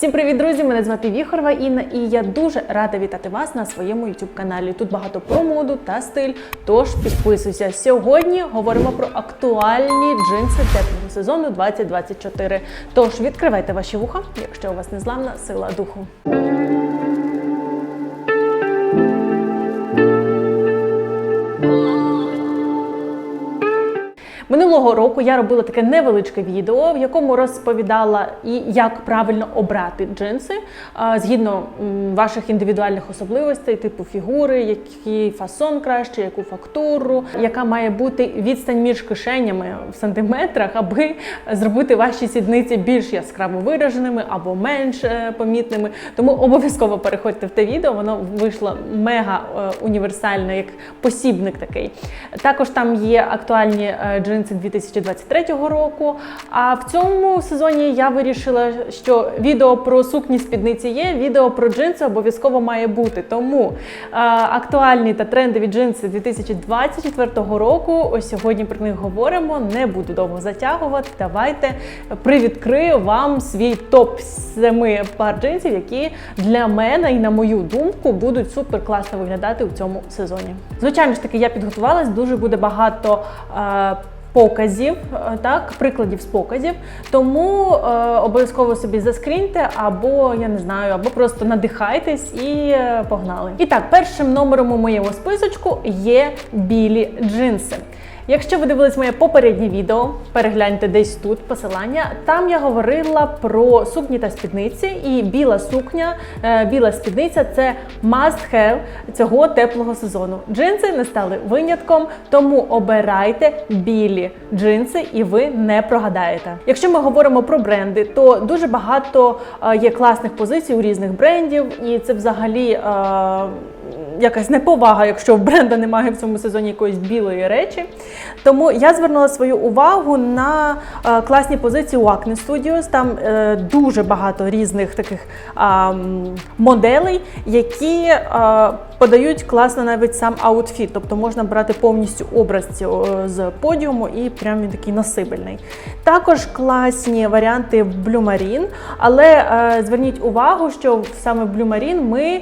Всім привіт, друзі! Мене звати Віхорова Інна, і я дуже рада вітати вас на своєму youtube каналі. Тут багато про моду та стиль. Тож підписуйся. Сьогодні говоримо про актуальні джинси теплого сезону 2024. Тож відкривайте ваші вуха, якщо у вас незламна сила духу. Минулого року я робила таке невеличке відео, в якому розповідала і як правильно обрати джинси згідно ваших індивідуальних особливостей, типу фігури, який фасон краще, яку фактуру, яка має бути відстань між кишенями в сантиметрах, аби зробити ваші сідниці більш яскраво вираженими або менш е, помітними. Тому обов'язково переходьте в те відео, воно вийшло мега е, універсальне, як посібник такий. Також там є актуальні е, джинси 2023 року. А в цьому сезоні я вирішила, що відео про сукні спідниці є, відео про джинси обов'язково має бути. Тому е, актуальні та трендові джинси 2024 року. Ось сьогодні про них говоримо. Не буду довго затягувати. Давайте привідкрию вам свій топ 7 пар джинсів, які для мене і на мою думку будуть супер класно виглядати у цьому сезоні. Звичайно ж таки, я підготувалась. Дуже буде багато. е, Показів, е, так, прикладів з показів, тому е, обов'язково собі заскріньте, або я не знаю, або просто надихайтесь і е, погнали. І так, першим номером у моєму списочку є білі джинси. Якщо ви дивились моє попереднє відео, перегляньте десь тут посилання. Там я говорила про сукні та спідниці, і біла сукня, е, біла спідниця це must have цього теплого сезону. Джинси не стали винятком, тому обирайте білі джинси, і ви не прогадаєте. Якщо ми говоримо про бренди, то дуже багато е, є класних позицій у різних брендів, і це взагалі. Якась неповага, якщо в бренда немає в цьому сезоні якоїсь білої речі. Тому я звернула свою увагу на е, класні позиції у Acne Studios. Там е, дуже багато різних таких моделей, які е, подають класно навіть сам аутфіт. Тобто можна брати повністю образ з подіуму і прям він такий насибельний. Також класні варіанти Blue Marine, але зверніть увагу, що саме Blue Marine ми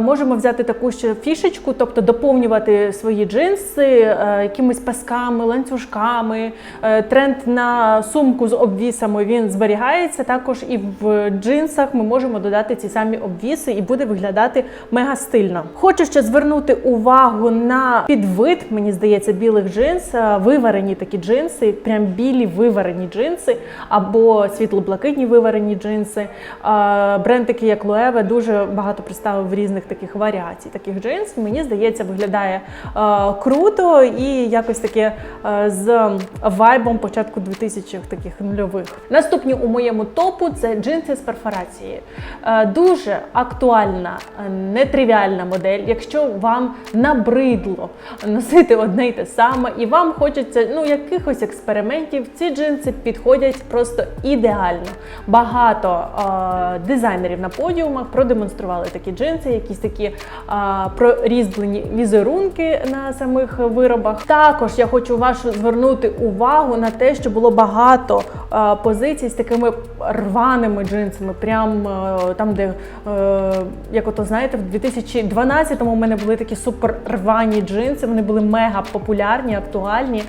можемо взяти таку ще фішечку, тобто доповнювати свої джинси е, якимись пасками, ланцюжками. Е, тренд на сумку з обвісами він зберігається. Також і в джинсах ми можемо додати ці самі обвіси, і буде виглядати мега стильно. Хочу ще звернути увагу на підвид, мені здається, білих джинс, е, виварені такі джинси, прям білі виварені джинси або світло-блакитні виварені джинси. Бренд такий, як Loewe, дуже багато представив різних таких варіацій таких джинс. Мені здається, виглядає е, круто і якось таке е, з вайбом початку 2000-х таких нульових. Наступні у моєму топу це джинси з перфорації. Е, Дуже актуальна, е, нетривіальна модель. Якщо вам набридло носити одне й те саме, і вам хочеться ну, якихось експериментів, ці джинси підходять просто ідеально. Багато е, дизайнерів на подіумах продемонстрували такі джинси, якісь такі е, прорізблені візерунки на самих виробах. Також я хочу вашу звернути увагу на те, що було багато е, позицій з такими рваними джинсами, прям е, там, де е, як ото знаєте, в 2012-му у мене були такі супер рвані джинси. Вони були мега популярні, актуальні.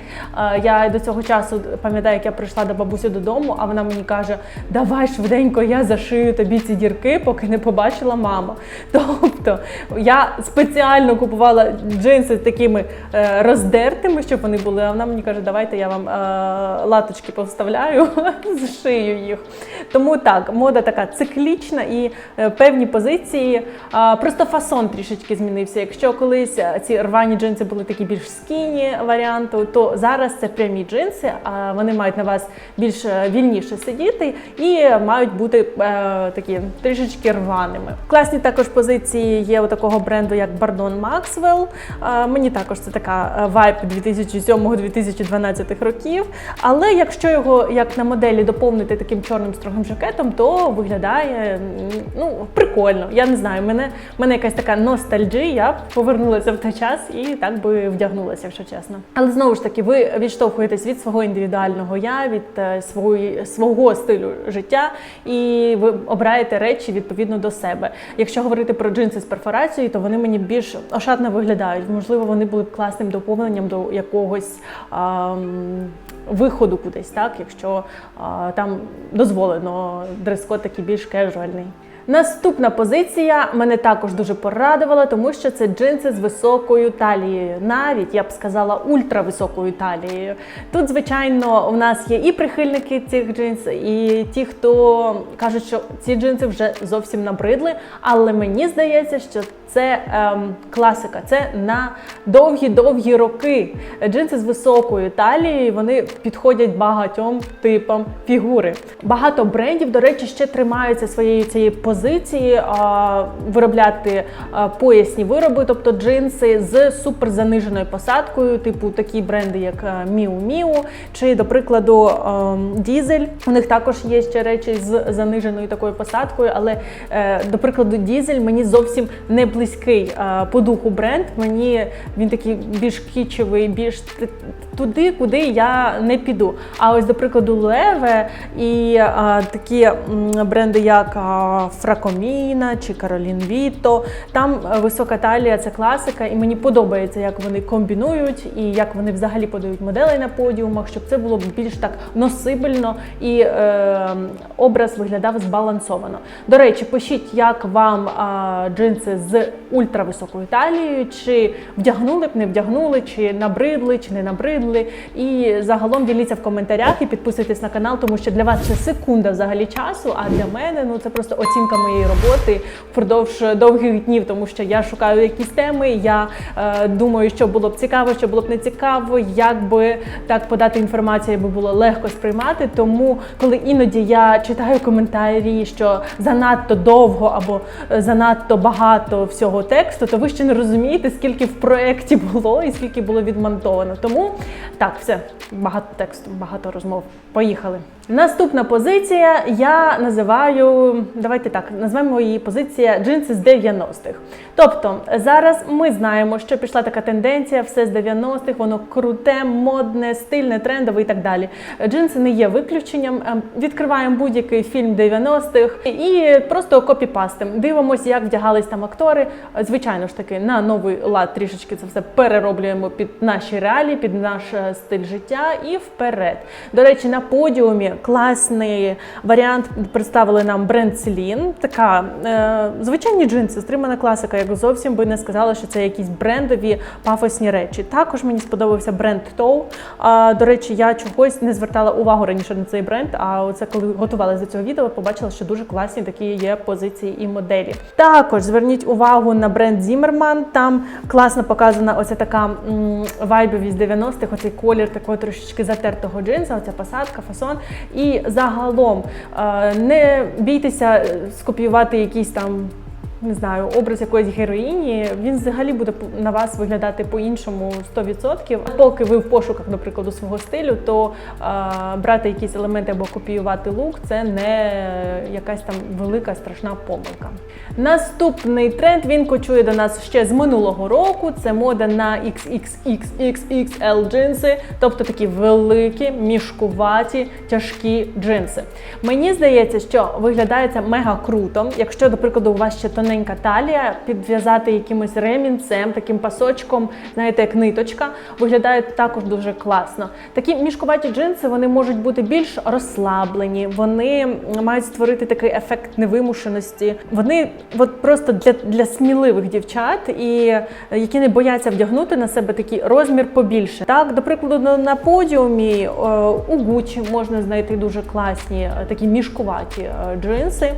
Я до цього часу пам'ятаю, як я прийшла до бабусі додому, а вона мені каже: Давай швиденько, я зашию тобі ці дірки, поки не побачила мама. Тобто я спеціально купувала джинси такими е, роздертими, щоб вони були. А вона мені каже, давайте я вам е, латочки повставляю, зшию їх. Тому так, мода така циклічна і е, певні позиції. Просто фасон трішечки змінився. Якщо колись ці рвані джинси були такі більш скіні варіанту, то зараз це прямі джинси, а вони мають на вас більш вільніше сидіти і мають бути такі трішечки рваними. Класні також позиції є у такого бренду, як Bardon Maxwell. Е, мені також це така е, вайб 2007-2012 років. Але якщо його, як на моделі доповнити таким чорним строгим жакетом, то виглядає ну, прикольно. Я не знаю, мене, мене якась така ностальджія, я повернулася в той час і так би вдягнулася, якщо чесно. Але знову ж таки, ви відштовхуєтесь від свого індивідуального я, від е, свої, свого стилю життя, і ви обираєте речі відповідно до себе. Якщо говорити про джинси з перфорацією, то вони мені більш ошатно виглядають. Можливо, вони були б класним доповненням до якогось. ам, Виходу кудись, так, якщо а, там дозволено дрес-код такий більш кежуальний. Наступна позиція мене також дуже порадувала, тому що це джинси з високою талією, навіть я б сказала ультрависокою талією. Тут, звичайно, у нас є і прихильники цих джинс, і ті, хто кажуть, що ці джинси вже зовсім набридли. Але мені здається, що це ем, класика, це на довгі-довгі роки. Джинси з високою талією вони підходять багатьом типам фігури. Багато брендів, до речі, ще тримаються своєї цієї позиції а, виробляти а, поясні вироби, тобто джинси з суперзаниженою посадкою, типу такі бренди, як Miu Miu, чи, до прикладу, ем, Дізель. У них також є ще речі з заниженою такою посадкою, але е, до прикладу, Дізель мені зовсім не близький е, по духу бренд. Мені він такий більш кічевий, більш туди, куди я не піду. А ось, до прикладу, Леве і е, такі бренди, як Фракоміна чи Каролін Віто, там висока талія це класика, і мені подобається, як вони комбінують і як вони взагалі подають моделей на подіумах, щоб це було більш так носибельно і е, образ виглядав збалансовано. До речі, пишіть, як вам е, джинси з ультрависокою талією, чи вдягнули б, не вдягнули, чи набридли, чи не набридли. І загалом діліться в коментарях і підписуйтесь на канал, тому що для вас це секунда взагалі часу. А для мене ну це просто оцінка моєї роботи впродовж довгих днів, тому що я шукаю якісь теми. Я е, думаю, що було б цікаво, що було б не цікаво, як би так подати інформацію, аби було легко сприймати. Тому, коли іноді я читаю коментарі, що занадто довго або е, занадто багато всього тексту, то ви ще не розумієте, скільки в проєкті було і скільки було відмонтовано. Тому так, все, багато тексту, багато розмов. Поїхали. Наступна позиція я називаю, давайте так, назвемо її позиція джинси з 90-х. Тобто зараз ми знаємо, що пішла така тенденція, все з 90-х, воно круте, модне, стильне, трендове і так далі. Джинси не є виключенням. Ем, Відкриваємо будь-який фільм 90-х і просто копіпастим. Дивимося, як вдягались там актори. Звичайно ж таки, на новий лад трішечки це все перероблюємо під наші реалії, під наш е, стиль життя і вперед. До речі, на подіумі класний варіант представили нам бренд Celine. Така е, звичайні джинси, стримана класика. Я б зовсім би не сказала, що це якісь брендові пафосні речі. Також мені сподобався бренд Tow. А, до речі, я чогось не звертала увагу раніше на цей бренд. А оце коли готувалася до цього відео, побачила, що дуже класні такі є позиції і моделі. Також зверніть увагу на бренд Zimmermann. Там класно показана оця така вайбовість 90-х, оцей колір такого трошечки затертого джинса, оця посадка, фасон. І загалом е, не бійтеся е, скопіювати якісь там. Не знаю, образ якоїсь героїні, він взагалі буде на вас виглядати по-іншому 100%. Поки ви в пошуках, до прикладу, свого стилю, то е, брати якісь елементи або копіювати лук це не якась там велика страшна помилка. Наступний тренд він кочує до нас ще з минулого року. Це мода на XXXXXL джинси, тобто такі великі, мішкуваті, тяжкі джинси. Мені здається, що виглядає це мега круто. Якщо, до прикладу, у вас ще тоненька талія, підв'язати якимось ремінцем, таким пасочком, знаєте, як ниточка, виглядає також дуже класно. Такі мішкуваті джинси вони можуть бути більш розслаблені, вони мають створити такий ефект невимушеності. Вони от просто для, для сміливих дівчат, і які не бояться вдягнути на себе такий розмір побільше. Так, до прикладу, на, подіумі у Gucci можна знайти дуже класні е, такі мішкуваті е, джинси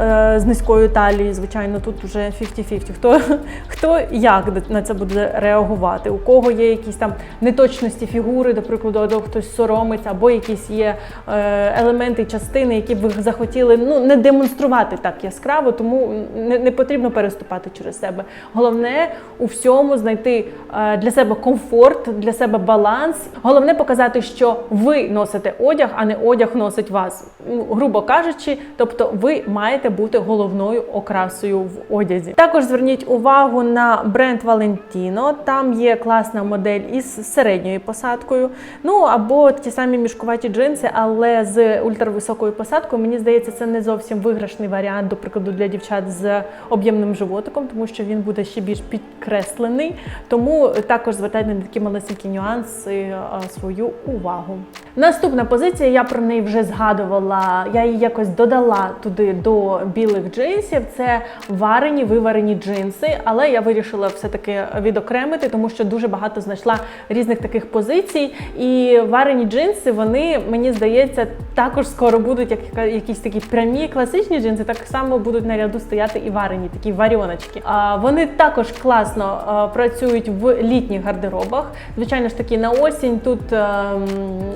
е, з низькою талією, звичайно, ну тут вже 50-50. Хто, хто як на це буде реагувати? У кого є якісь там неточності фігури, до прикладу, або хтось соромиться, або якісь є е, елементи, частини, які б ви захотіли ну, не демонструвати так яскраво, тому не, не потрібно переступати через себе. Головне у всьому знайти е, для себе комфорт, для себе баланс. Головне показати, що ви носите одяг, а не одяг носить вас. Ну, грубо кажучи, тобто ви маєте бути головною окрасою в одязі. Також зверніть увагу на бренд Valentino. Там є класна модель із середньою посадкою. Ну або ті самі мішкуваті джинси, але з ультрависокою посадкою. Мені здається, це не зовсім виграшний варіант, до прикладу, для дівчат з об'ємним животиком, тому що він буде ще більш підкреслений. Тому також звертайте на такі малесенькі нюанси свою увагу. Наступна позиція, я про неї вже згадувала. Я її якось додала туди до білих джинсів. Це варені, виварені джинси, але я вирішила все-таки відокремити, тому що дуже багато знайшла різних таких позицій. І варені джинси, вони, мені здається, також скоро будуть як якісь такі прямі класичні джинси, так само будуть на ряду стояти і варені, такі варіоночки. А вони також класно а, працюють в літніх гардеробах. Звичайно ж таки, на осінь тут ем,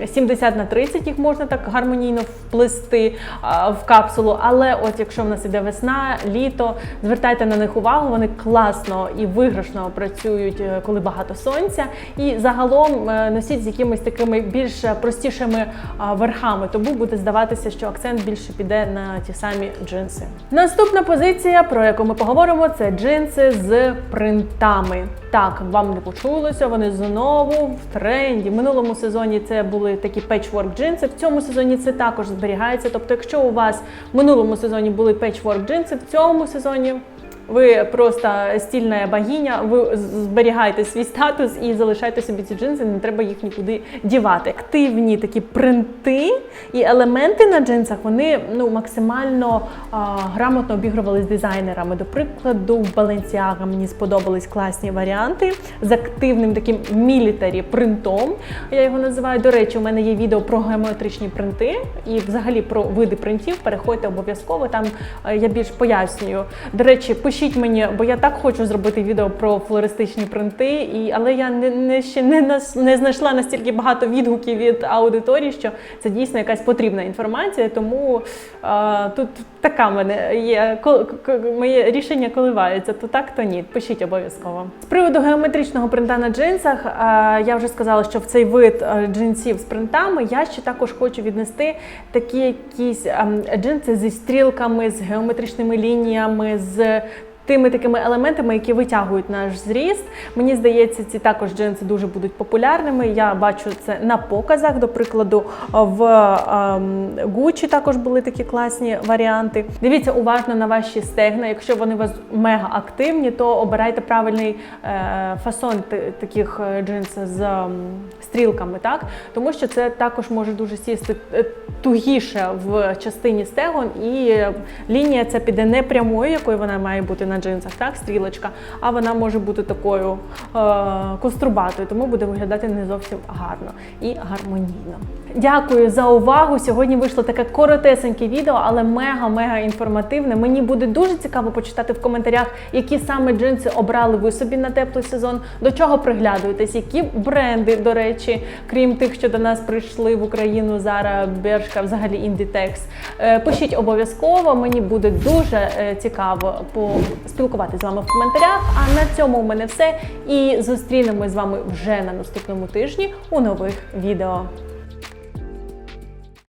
70 на 30 їх можна так гармонійно вплести а, в капсулу. Але от якщо в нас іде весна, літо, звертайте на них увагу, вони класно і виграшно працюють, е, коли багато сонця. І загалом е, носіть з якимись такими більш простішими верхами, тому буде здаватися, що акцент більше піде на ті самі джинси. Наступна позиція, про яку ми поговоримо, це джинси з принтами. Так, вам не почулося, вони знову в тренді. В минулому сезоні це були такі печворк джинси. В цьому сезоні це також зберігається. Тобто, якщо у вас в минулому сезоні були печворк джинси, в цьому сезоні сезонів ви просто стільна богиня, ви зберігаєте свій статус і залишаєте собі ці джинси, не треба їх нікуди дівати. Активні такі принти і елементи на джинсах вони ну максимально а, грамотно обігрувались дизайнерами. До прикладу, в Balenciaga мені сподобались класні варіанти з активним таким мілітарі принтом. Я його називаю. До речі, у мене є відео про геометричні принти і взагалі про види принтів. Переходьте обов'язково. Там е, я більш пояснюю. До речі, пишіть мені, бо я так хочу зробити відео про флористичні принти, і але я не, не ще не нас не знайшла настільки багато відгуків від аудиторії, що це дійсно якась потрібна інформація. Тому а, тут така мене є кол- моє рішення коливається. То так, то ні. Пишіть обов'язково. З приводу геометричного принта на джинсах, а, я вже сказала, що в цей вид джинсів з принтами я ще також хочу віднести такі якісь ем, джинси зі стрілками, з геометричними лініями. з Тими такими елементами, які витягують наш зріст. Мені здається, ці також джинси дуже будуть популярними. Я бачу це на показах. До прикладу, в ем, Gucci також були такі класні варіанти. Дивіться уважно на ваші стегна. Якщо вони у вас мега активні, то обирайте правильний е, фасон таких е, джинс з ем, стрілками, так тому що це також може дуже сісти е, тугіше в частині стегон, і лінія ця піде не прямою, якою вона має бути на джинсах, так, стрілочка, а вона може бути такою е, кострубатою, тому буде виглядати не зовсім гарно і гармонійно. Дякую за увагу. Сьогодні вийшло таке коротесеньке відео, але мега-мега інформативне. Мені буде дуже цікаво почитати в коментарях, які саме джинси обрали ви собі на теплий сезон, до чого приглядуєтесь, які бренди, до речі, крім тих, що до нас прийшли в Україну зараз, Бершка, взагалі Індітекс. Пишіть обов'язково, мені буде дуже е, цікаво поспілкуватися з вами в коментарях. А на цьому у мене все. І зустрінемось з вами вже на наступному тижні у нових відео.